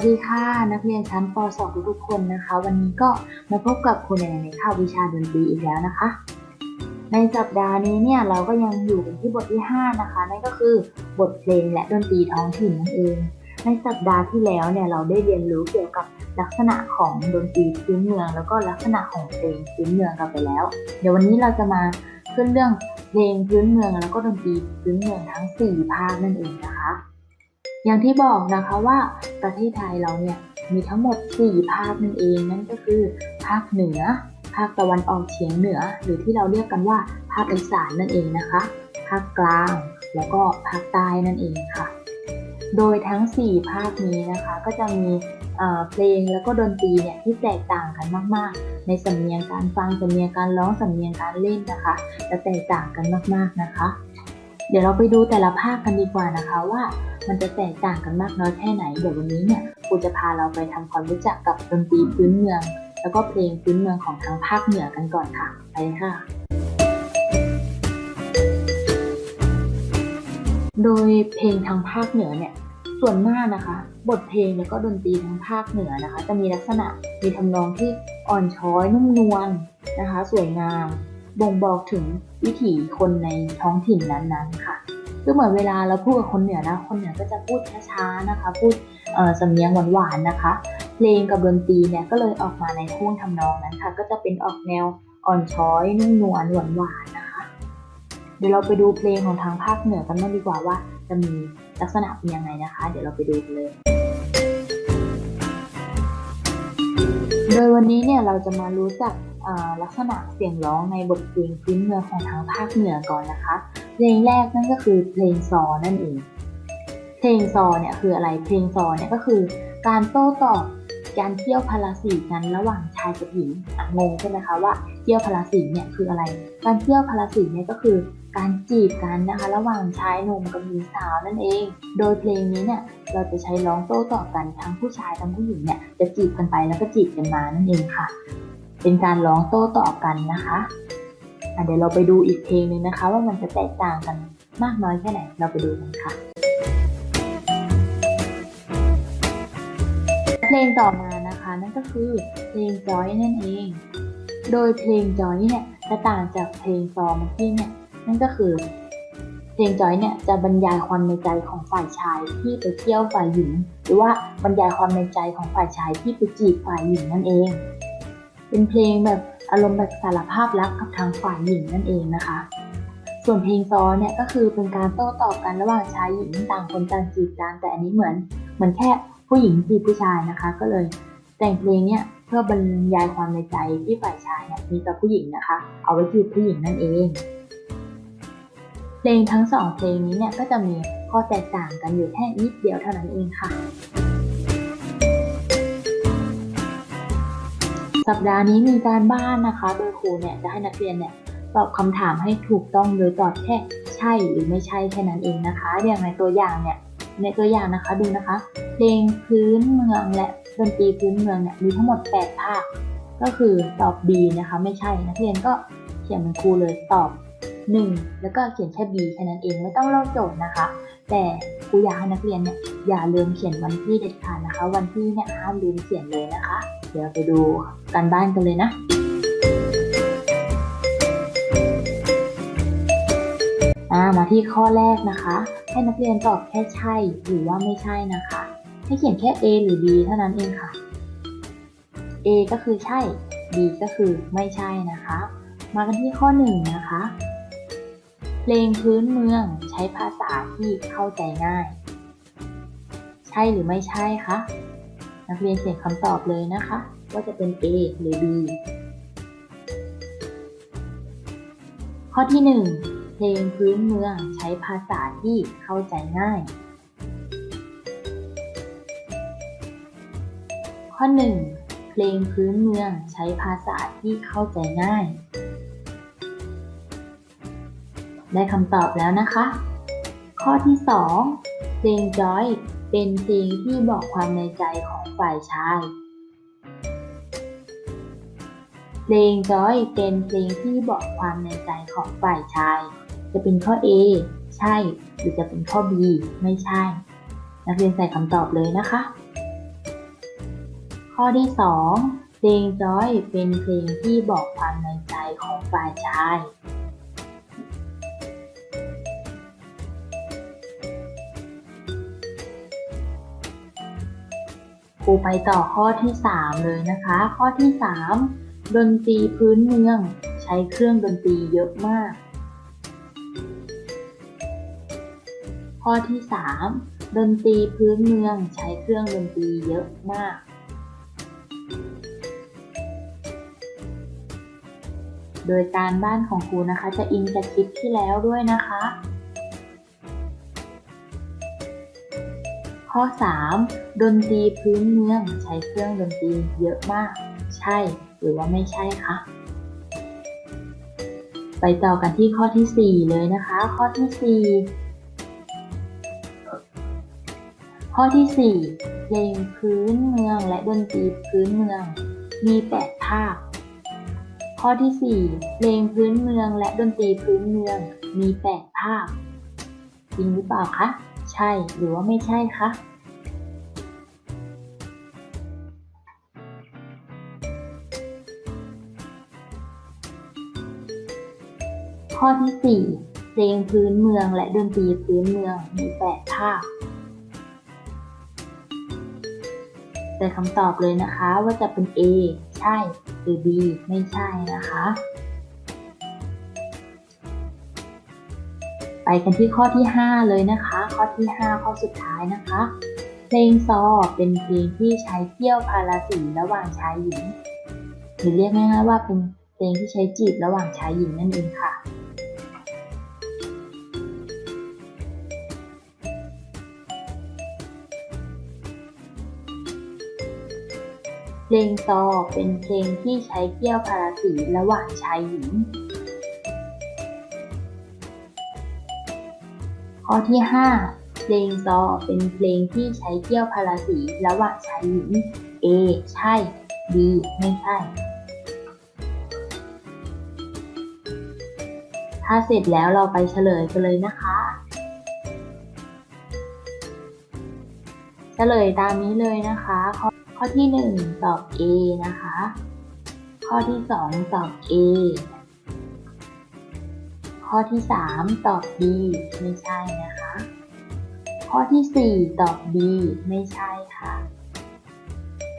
วัสดีค่ะ นักเรียนชั้นป .2 ทุกๆคนนะคะ วันนี้ก็มาพบกับคุณแอนในคาบวิชาดนตรีอีกแล้วนะคะ ในสัปดาห์นี้เนี่ยเราก็ยังอยู่กันที่บทที่ 5 นะคะ นั่นก็คือบทเพลงและดนตรีท้องถิ่นนั่นเอง ในสัปดาห์ที่แล้วเนี่ยเราได้เรียนรู้เกี่ยวกับลักษณะของดนตรีพื้นเมือง แล้วก็ลักษณะของเพลงพื้นเมืองกันไปแล้ว เดี๋ยววันนี้เราจะมาขึ้นเรื่องเพลงพื้นเมือง แล้วก็ดนตรีพื้นเมืองทั้ง 4 ภาคนั่นเองนะคะ อย่างที่บอกนะคะว่าประเทศไทยเราเนี่ยมีทั้งหมด 4 ภาคนั่นเองนั่นก็คือภาคเหนือ ภาคตะวันออกเฉียงเหนือ หรือที่เราเรียกกันว่าภาคอีสานนั่นเองนะคะ ภาคกลางแล้วก็ภาคใต้นั่นเองค่ะ โดยทั้ง 4 ภาคนี้นะคะก็จะมีเพลงแล้วก็ดนตรีเนี่ยที่แตกต่างกันมาก ๆ ในสำเนียงการฟังสำเนียงการร้องสำเนียงการเล่นนะคะจะแตกต่างกันมากๆนะคะ เดี๋ยวเราไปดูแต่ละภาคกันดีกว่านะคะว่ามันจะแตกต่างกันมากน้อยแค่ไหน เดี๋ยววันนี้เนี่ยครูจะพาเราไปทำความรู้จักกับดนตรีพื้นเมือง แล้วก็เพลงพื้นเมืองของทางภาคเหนือกันก่อนค่ะ ไปเลยค่ะ โดยเพลงทางภาคเหนือเนี่ยส่วนมากนะคะ บทเพลงแล้วก็ดนตรีทางภาคเหนือนะคะ จะมีลักษณะมีทำนองที่อ่อนช้อยนุ่มนวลนะคะ สวยงาม บ่งบอกถึงวิถีคนในท้องถิ่นนั้นๆค่ะ ก็เหมือนเวลาเราพูดกับคนเหนือนะ คนเหนือก็จะพูดช้าๆนะคะ พูดเสำเนียงหวานๆนะคะ เพลงกับดนตรีเนี่ยก็เลยออกมาในท่วงทำนองนั้นค่ะ ก็จะเป็นออกแนวอ่อนช้อยนุ่มนวลหวานๆนะคะ เดี๋ยวเราไปดูเพลงของทางภาคเหนือกันบ้างดีกว่าว่า จะมีลักษณะเป็นยังไงนะคะ เดี๋ยวเราไปดูกันเลยโดยวันนี้เนี่ยเราจะมารู้จัก ลักษณะเสียงร้องในบทเพลงพื้นเมืองของทางภาคเหนือก่อนนะคะ เพลงแรกนั่นก็คือเพลงซอนั่นเอง เพลงซอเนี่ยคืออะไร เพลงซอเนี่ยก็คือการโต้ตอบการเที่ยวพาราสีกันระหว่างชายกับหญิงอะงงใช่ไหมคะว่าเที่ยวพาราสีเนี่ยคืออะไร การเที่ยวพาราสีเนี่ยก็คือการจีบกันนะคะ ระหว่างชายหนุ่มกับหญิงสาวนั่นเอง โดยเพลงนี้เนี่ยเราจะใช้ร้องโต้ตอบกันทั้งผู้ชายทั้งผู้หญิงเนี่ยจะจีบกันไปแล้วก็จีบกันมานั่นเองค่ะ เป็นการร้องโต้ตอบกันนะคะะเดี๋ยวเราไปดูอีกเพลงหนึ่งนะคะ ว่ามันจะแตกต่างกันมากน้อยแค่ไหน เราไปดูกันค่ะ เพลงต่อมานะคะ นั่นก็คือเพลงจอยนั่นเอง โดยเพลงจอยเนี่ยจะต่างจากเพลงซอมื่อกี้เนี่ยนั่นก็คือ เพลงจอยเนี่ยจะบรรยายความในใจของฝ่ายชายที่ไปเที่ยวฝ่ายหญิง หรือว่าบรรยายความในใจของฝ่ายชายที่ไปจีบฝ่ายหญิงนั่นเอง เป็นเพลงแบบอารมณ์แบบสารภาพรักกับทางฝ่ายหญิงนั่นเองนะคะ ส่วนเพลงซอเนี่ยก็คือเป็นการโต้ตอบกันระหว่างชายหญิงต่างคนต่างจีบกันแต่อันนี้เหมือนเหมือนแค่ผู้หญิงจีบผู้ชายนะคะ ก็เลยแต่งเพลงเนี่ยเพื่อบรรยายความในใจที่ฝ่ายชายเนี่ยมีต่อผู้หญิงนะคะ เอาไว้จีบผู้หญิงนั่นเอง เพลงทั้งสองเพลงนี้เนี่ยก็จะมีข้อแตกต่างกันอยู่แค่นิดเดียวเท่านั้นเองค่ะ สัปดาห์นี้มีการบ้านนะคะ โดยครูเนี่ยจะให้นักเรียนเนี่ยตอบคำถามให้ถูกต้องโดยตอบแค่ใช่หรือไม่ใช่แค่นั้นเองนะคะอย่างในตัวอย่างเนี่ยในตัวอย่างนะคะดูนะคะ เพลงพื้นเมืองและดนตรีพื้นเมืองเนี่ยมีทั้งหมด 8 ภาค ก็คือตอบ B นะคะ ไม่ใช่นักเรียนก็เขียนเป็นครูเลยตอบ 1 แล้วก็เขียนแค่ B แค่นั้นเองไม่ต้องเล่าโจทย์นะคะ แต่ครูอยากให้นักเรียนเนี่ยอย่าลืมเขียนวันที่เด็ดขาดนะคะ วันที่เนี่ยห้ามลืมเขียนเลยนะคะ เดี๋ยวไปดูกันบ้านกันเลยนะอ่ามาที่ข้อแรกนะคะ ให้นักเรียนตอบแค่ใช่หรือว่าไม่ใช่นะคะ ให้เขียนแค่ A หรือ B เท่านั้นเองค่ะ A ก็คือใช่ B ก็คือไม่ใช่นะคะ มากันที่ข้อ 1 นะคะ เพลงพื้นเมืองใช้ภาษาที่เข้าใจง่าย ใช่หรือไม่ใช่คะ นักเรียนเขียนคำตอบเลยนะคะ ว่าจะเป็น A หรือ B ข้อที่ 1 เพลงพื้นเมืองใช้ภาษาที่เข้าใจง่าย ข้อ 1 เพลงพื้นเมืองใช้ภาษาที่เข้าใจง่าย ได้คำตอบแล้วนะคะ ข้อที่ 2 เพลงจอยเป็นเพลงที่บอกความในใจของ ฝ่ายชาย เพลงจอยเป็นเพลงที่บอกความในใจของฝ่ายชาย จะเป็นข้อ A ใช่ หรือจะเป็นข้อ B ไม่ใช่ นักเรียนใส่คำตอบเลยนะคะ ข้อที่ 2 เพลงจอยเป็นเพลงที่บอกความในใจของฝ่ายชาย รูไปต่อข้อที่ 3 เลยนะคะ ข้อที่ 3 ดนตรีพื้นเมือง ใช้เครื่องดนตรีเยอะมาก ข้อที่ 3 ดนตรีพื้นเมือง ใช้เครื่องดนตรีเยอะมาก โดยการบ้านของครูนะคะ จะอิงจากคลิปที่แล้วด้วยนะคะ ข้อ 3 ดนตรีพื้นเมืองใช้เครื่องดนตรีเยอะมาก ใช่หรือว่าไม่ใช่คะไปต่อกันที่ข้อที่ 4 เลยนะคะ ข้อที่ 4 ข้อที่ 4 เพลงพื้นเมืองและดนตรีพื้นเมือง มี8ภาค ข้อที่ 4 เพลงพื้นเมืองและดนตรีพื้นเมือง มี8ภาคจริงหรือเปล่าคะ ใช่หรือว่าไม่ใช่คะข้อที่ 4 เพลงพื้นเมืองและดนตรีพื้นเมืองมี 8 ภาคแต่คำตอบเลยนะคะว่าจะเป็น A ใช่ หรือ B ไม่ใช่นะคะ ไปกันที่ข้อที่ 5 เลยนะคะ ข้อที่ 5 ข้อสุดท้ายนะคะ เพลงซอเป็นเพลงที่ใช้เกี่ยวพาราสีระหว่างชายหญิงหรือเรียกง่ายๆว่าเป็นเพลงที่ใช้จีบระหว่างชายหญิงนั่นเองค่ะเพลงซอเป็นเพลงที่ใช้เกี่ยวพาราสีระหว่างชายหญิง ข้อที่ 5 เพลงซอเป็นเพลงที่ใช้เกี่ยวพาราสีระหว่างชายหญิง A ใช่ B ไม่ใช่ ถ้าเสร็จแล้วเราไปเฉลยกันเลยนะคะเฉลยตามนี้เลยนะคะ ข้อข้อที่ 1 ตอบ A นะคะ ข้อที่ 2 ตอบ A ข้อที่ 3 ตอบ B ไม่ใช่นะคะ ข้อที่ 4 ตอบ B ไม่ใช่ค่ะ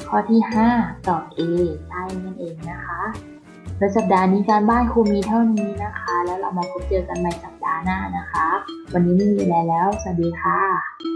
ข้อที่ 5 ตอบ A ใช่นั่นเองนะคะแล้วสัปดาห์นี้การบ้านครูมีเท่านี้นะคะ แล้วเรามาพบเจอกันใหม่สัปดาห์หน้านะคะ วันนี้ไม่มีอะไรแล้ว สวัสดีค่ะ